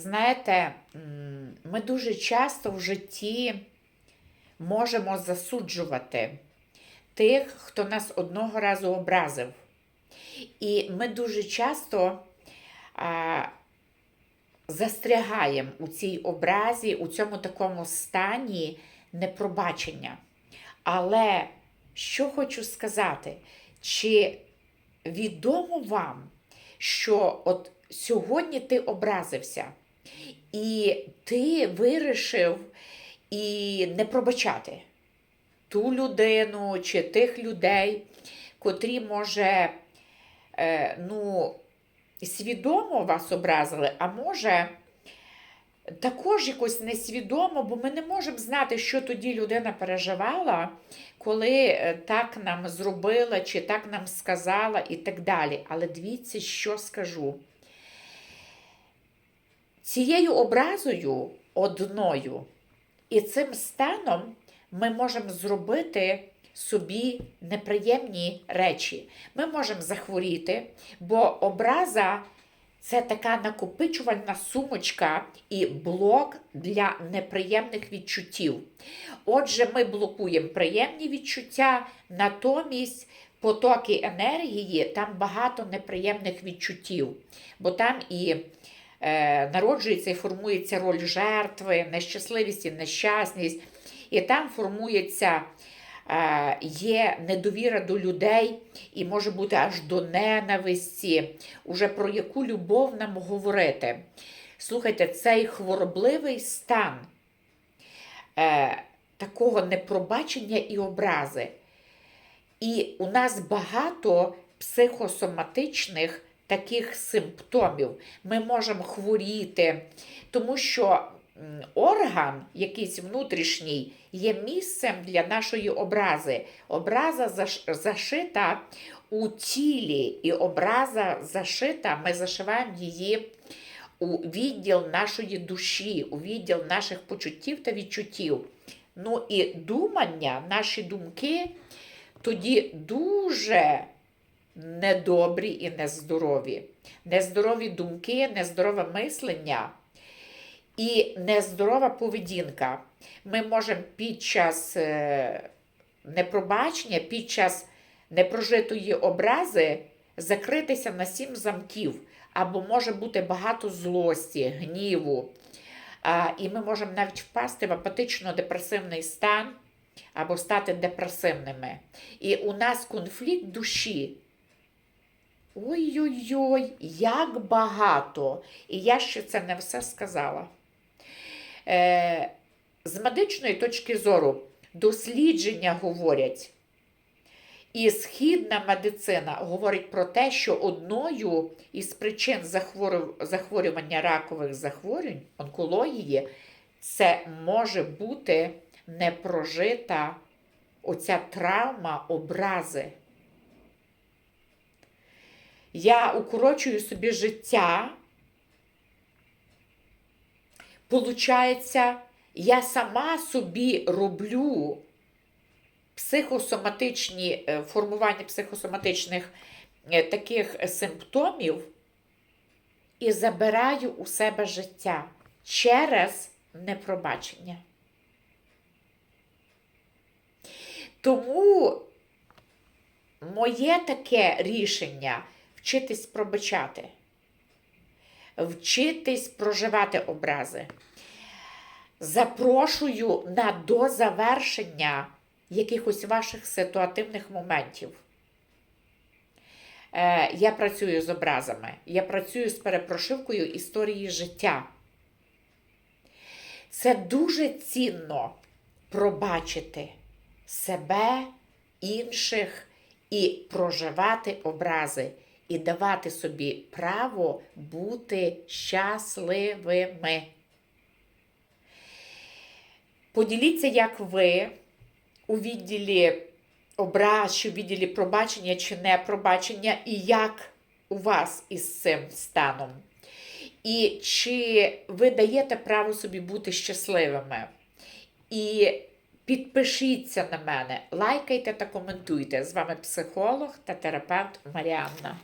Знаєте, ми дуже часто в житті можемо засуджувати тих, хто нас одного разу образив. І ми дуже часто а, застрягаємо у цій образі, у цьому такому стані непробачення. Але що хочу сказати, чи відомо вам, що от сьогодні ти образився, і ти вирішив і не пробачати ту людину чи тих людей, котрі, може, е, ну, свідомо вас образили, а може, також якось несвідомо, бо ми не можемо знати, що тоді людина переживала, коли е, так нам зробила, чи так нам сказала, і так далі. Але дивіться, що скажу. Цією образою одною і цим станом ми можемо зробити собі неприємні речі. Ми можемо захворіти, бо образа це така накопичувальна сумочка і блок для неприємних відчуттів. Отже, ми блокуємо приємні відчуття, натомість потоки енергії, там багато неприємних відчуттів, бо там і народжується і формується роль жертви, нещасливість і нещасність, і там формується. е, Є недовіра до людей і може бути аж до ненависті, уже про яку любов нам говорити. Слухайте, цей хворобливий стан е, такого непробачення і образи. І у нас багато психосоматичних таких симптомів. Ми можемо хворіти, тому що орган, якийсь внутрішній, є місцем для нашої образи. Образа зашита у тілі, і образа зашита, ми зашиваємо її у відділ нашої душі, у відділ наших почуттів та відчуттів. Ну і думання, наші думки тоді дуже недобрі і нездорові. Нездорові думки, нездорове мислення і нездорова поведінка. Ми можемо під час е, непробачення, під час непрожитої образи закритися на сім замків, або може бути багато злості, гніву. І ми можемо навіть впасти в апатично-депресивний стан або стати депресивними. І у нас конфлікт душі. Ой-ой-ой, як багато! І я ще це не все сказала. Е, з медичної точки зору дослідження говорять, і східна медицина говорить про те, що одною із причин захворю- захворювання ракових захворювань, онкології, це може бути непрожита оця травма образи. Я укорочую собі життя. Получається, я сама собі роблю психосоматичні е, формування психосоматичних е, таких симптомів і забираю у себе життя через непробачення. Тому моє таке рішення вчитись пробачати, вчитись проживати образи. Запрошую на до завершення якихось ваших ситуативних моментів. Е, я працюю з образами, я працюю з перепрошивкою історії життя. Це дуже цінно пробачити себе, інших і проживати образи, і давати собі право бути щасливими. Поділіться, як ви у відділі образ, чи в відділі пробачення чи непробачення, і як у вас із цим станом. І чи ви даєте право собі бути щасливими? І підпишіться на мене, лайкайте та коментуйте. З вами психолог та терапевт Маріанна.